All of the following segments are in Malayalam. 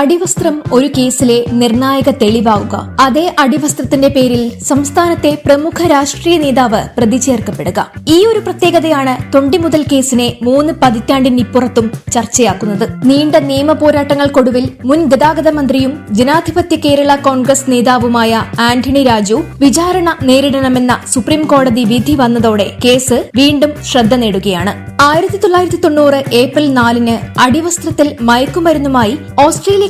അടിവസ്ത്രം ഒരു കേസിലെ നിർണായക തെളിവാവുക. അതേ അടിവസ്ത്രത്തിന്റെ പേരിൽ സംസ്ഥാനത്തെ പ്രമുഖ രാഷ്ട്രീയ നേതാവ് പ്രതി ചേർക്കപ്പെടുക ഈ ഒരു പ്രത്യേകതയാണ് തൊണ്ടിമുതൽ കേസിനെ മൂന്ന് പതിറ്റാണ്ടിനിപ്പുറത്തും ചർച്ചയാക്കുന്നത്. നീണ്ട നിയമ പോരാട്ടങ്ങൾക്കൊടുവിൽ മുൻ ഗതാഗത മന്ത്രിയും ജനാധിപത്യ കേരള കോൺഗ്രസ് നേതാവുമായ ആന്റണി രാജു വിചാരണ നേരിടണമെന്ന സുപ്രീം കോടതി വിധി വന്നതോടെ കേസ് വീണ്ടും ശ്രദ്ധ നേടുകയാണ്. ആയിരത്തി തൊള്ളായിരത്തി തൊണ്ണൂറ് ഏപ്രിൽ നാലിന് അടിവസ്ത്രത്തിൽ മയക്കുമരുന്നുമായി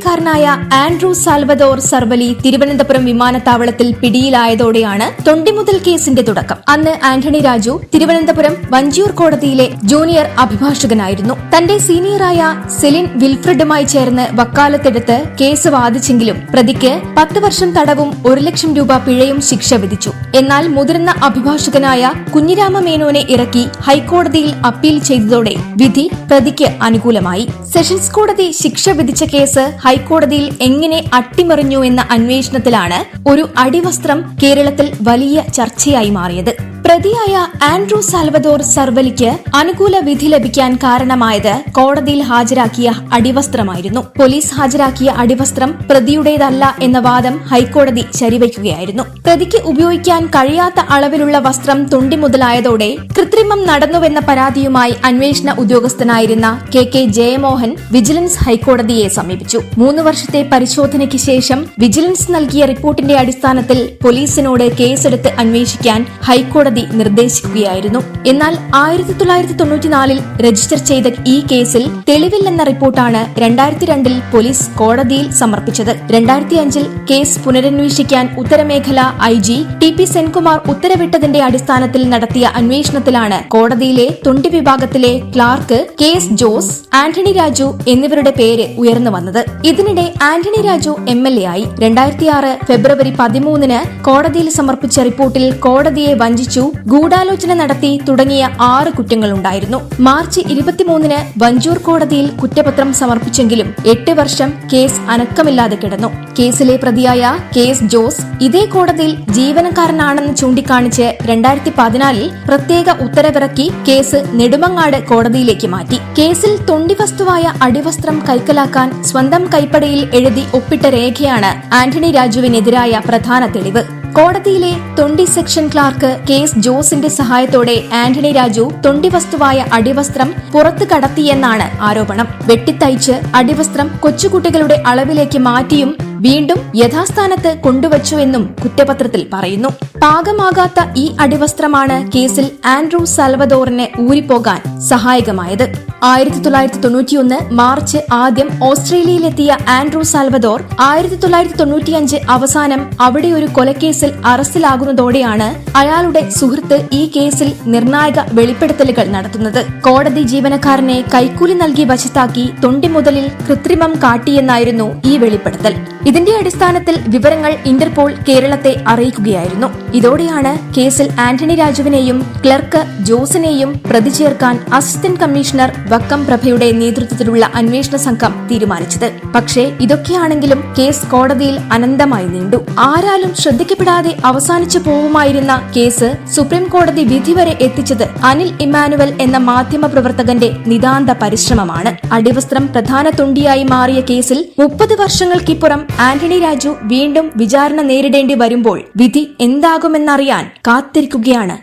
ഓസ്ട്രേലിയക്കാരനായ ആൻഡ്രൂ സാൽവദോർ സർവലി തിരുവനന്തപുരം വിമാനത്താവളത്തിൽ പിടിയിലായതോടെയാണ് തൊണ്ടിമുതൽ കേസിന്റെ തുടക്കം. അന്ന് ആന്റണി രാജു തിരുവനന്തപുരം വഞ്ചിയൂർ കോടതിയിലെ ജൂനിയർ അഭിഭാഷകനായിരുന്നു. തന്റെ സീനിയറായ സെലിൻ വിൽഫ്രഡുമായി ചേർന്ന് വക്കാലത്തെടുത്ത് കേസ് വാദിച്ചെങ്കിലും പ്രതിക്ക് പത്ത് വർഷം തടവും ഒരു ലക്ഷം രൂപ പിഴയും ശിക്ഷ വിധിച്ചു. എന്നാൽ മുതിർന്ന അഭിഭാഷകനായ കുഞ്ഞിരാമ മേനോനെ ഇറക്കി ഹൈക്കോടതിയിൽ അപ്പീൽ ചെയ്തതോടെ വിധി പ്രതിക്ക് അനുകൂലമായി. സെഷൻസ് കോടതി ശിക്ഷ വിധിച്ച കേസ് ഹൈക്കോടതിയിൽ എങ്ങനെ അട്ടിമറിഞ്ഞു എന്ന അന്വേഷണത്തിലാണ് ഒരു അടിവസ്ത്രം കേരളത്തിൽ വലിയ ചർച്ചയായി മാറിയത്. പ്രതിയായ ആൻഡ്രൂ സാൽവദോർ സർവലിക്ക് അനുകൂല വിധി ലഭിക്കാൻ കാരണമായത് കോടതിയിൽ ഹാജരാക്കിയ അടിവസ്ത്രമായിരുന്നു. പോലീസ് ഹാജരാക്കിയ അടിവസ്ത്രം പ്രതിയുടേതല്ല എന്ന വാദം ഹൈക്കോടതി ശരിവയ്ക്കുകയായിരുന്നു. പ്രതിക്ക് ഉപയോഗിക്കാൻ കഴിയാത്ത അളവിലുള്ള വസ്ത്രം തുണ്ടി മുതലായതോടെ കൃത്രിമം നടന്നുവെന്ന പരാതിയുമായി അന്വേഷണ ഉദ്യോഗസ്ഥനായിരുന്ന കെ കെ ജയമോഹൻ വിജിലൻസ് ഹൈക്കോടതിയെ സമീപിച്ചു. മൂന്ന് വർഷത്തെ പരിശോധനയ്ക്ക് ശേഷം വിജിലൻസ് നൽകിയ റിപ്പോർട്ടിന്റെ അടിസ്ഥാനത്തിൽ പോലീസിനോട് കേസെടുത്ത് അന്വേഷിക്കാൻ ഹൈക്കോടതി നിർദ്ദേശിക്കുകയായിരുന്നു. എന്നാൽ ആയിരത്തി തൊള്ളായിരത്തി തൊണ്ണൂറ്റിനാലിൽ രജിസ്റ്റർ ചെയ്ത ഈ കേസിൽ തെളിവില്ലെന്ന റിപ്പോർട്ടാണ് രണ്ടായിരത്തി രണ്ടിൽ പോലീസ് കോടതിയിൽ സമർപ്പിച്ചത്. രണ്ടായിരത്തി അഞ്ചിൽ കേസ് പുനരന്വേഷിക്കാൻ ഉത്തരമേഖല I G T P Senkumar ഉത്തരവിട്ടതിന്റെ അടിസ്ഥാനത്തിൽ നടത്തിയ അന്വേഷണത്തിലാണ് കോടതിയിലെ തൊണ്ടി വിഭാഗത്തിലെ clerk K S Jose Antony Raju എന്നിവരുടെ പേര് ഉയർന്നു വന്നത്. ഇതിനിടെ Antony Raju M L A ആയി. രണ്ടായിരത്തി ആറ് ഫെബ്രുവരി പതിമൂന്നിന് കോടതിയിൽ സമർപ്പിച്ച റിപ്പോർട്ടിൽ കോടതിയെ വഞ്ചിച്ചു ഗൂഢാലോചന നടത്തി തുടങ്ങിയ ആറ് കുറ്റങ്ങളുണ്ടായിരുന്നു. മാർച്ച് ഇരുപത്തിമൂന്നിന് വഞ്ചൂർ കോടതിയിൽ കുറ്റപത്രം സമർപ്പിച്ചെങ്കിലും എട്ട് വർഷം കേസ് അനക്കമില്ലാതെ കിടന്നു. കേസിലെ പ്രതിയായ കെ എസ് ജോസ് ഇതേ കോടതിയിൽ ജീവനക്കാരനാണെന്ന് ചൂണ്ടിക്കാണിച്ച് രണ്ടായിരത്തി പതിനാലിൽ പ്രത്യേക ഉത്തരവിറക്കി കേസ് നെടുമങ്ങാട് കോടതിയിലേക്ക് മാറ്റി. കേസിൽ തൊണ്ടി വസ്തുവായ അടിവസ്ത്രം കൈക്കലാക്കാൻ സ്വന്തം കൈപ്പടയിൽ എഴുതി ഒപ്പിട്ട രേഖയാണ് ആന്റണി രാജുവിനെതിരായ പ്രധാന തെളിവ്. കോടതിയിലെ തൊണ്ടി സെക്ഷൻ ക്ലാർക്ക് കേസ് ജോസിന്റെ സഹായത്തോടെ ആന്റണി രാജു തൊണ്ടി വസ്തുവായ അടിവസ്ത്രം പുറത്തു കടത്തിയെന്നാണ് ആരോപണം. വെട്ടിത്തയ്ച്ച് അടിവസ്ത്രം കൊച്ചുകുട്ടികളുടെ അളവിലേക്ക് മാറ്റിയും വീണ്ടും യഥാസ്ഥാനത്ത് കൊണ്ടുവച്ചുവെന്നും കുറ്റപത്രത്തിൽ പറയുന്നു. പാകമാകാത്ത ഈ അടിവസ്ത്രമാണ് കേസിൽ ആൻഡ്രൂ സാൽവദോറിന് ഊരിപ്പോകാൻ സഹായകമായത്. ആയിരത്തി തൊള്ളായിരത്തി തൊണ്ണൂറ്റിയൊന്ന് മാർച്ച് ആദ്യം ഓസ്ട്രേലിയയിലെത്തിയ ആൻഡ്രൂ സാൽവദോർ ആയിരത്തി തൊള്ളായിരത്തി തൊണ്ണൂറ്റിയഞ്ച് അവസാനം അവിടെ ഒരു കൊലക്കേസിൽ അറസ്റ്റിലാകുന്നതോടെയാണ് അയാളുടെ സുഹൃത്ത് ഈ കേസിൽ നിർണായക വെളിപ്പെടുത്തലുകൾ നടത്തുന്നത്. കോടതി ജീവനക്കാരനെ കൈക്കൂലി നൽകി വശത്താക്കി തൊണ്ടി മുതലിൽ കൃത്രിമം കാട്ടിയെന്നായിരുന്നു ഈ വെളിപ്പെടുത്തൽ. ഇതിന്റെ അടിസ്ഥാനത്തിൽ വിവരങ്ങൾ ഇന്റർപോൾ കേരളത്തെ അറിയിക്കുകയായിരുന്നു. ഇതോടെയാണ് കേസിൽ ആന്റണി രാജുവിനെയും ക്ലർക്ക് ജോസിനെയും പ്രതി ചേർക്കാൻ അസിസ്റ്റന്റ് കമ്മീഷണർ വക്കം പ്രഭയുടെ നേതൃത്വത്തിലുള്ള അന്വേഷണ സംഘം തീരുമാനിച്ചത്. പക്ഷേ ഇതൊക്കെയാണെങ്കിലും കേസ് കോടതിയിൽ അനന്തമായി നീണ്ടു. ആരാലും ശ്രദ്ധിക്കപ്പെടാതെ അവസാനിച്ചു പോവുമായിരുന്ന കേസ് സുപ്രീം കോടതി വിധി വരെ എത്തിച്ചത് അനിൽ ഇമ്മാനുവൽ എന്ന മാധ്യമ പ്രവർത്തകന്റെ നിതാന്ത പരിശ്രമമാണ്. അടിവസ്ത്രം പ്രധാന തുണ്ടിയായി മാറിയ കേസിൽ മുപ്പത് വർഷങ്ങൾക്കിപ്പുറം ആന്റണി രാജു വീണ്ടും വിചാരണ നേരിടേണ്ടി വരുമ്പോൾ വിധി എന്താകുമെന്നറിയാൻ കാത്തിരിക്കുകയാണ്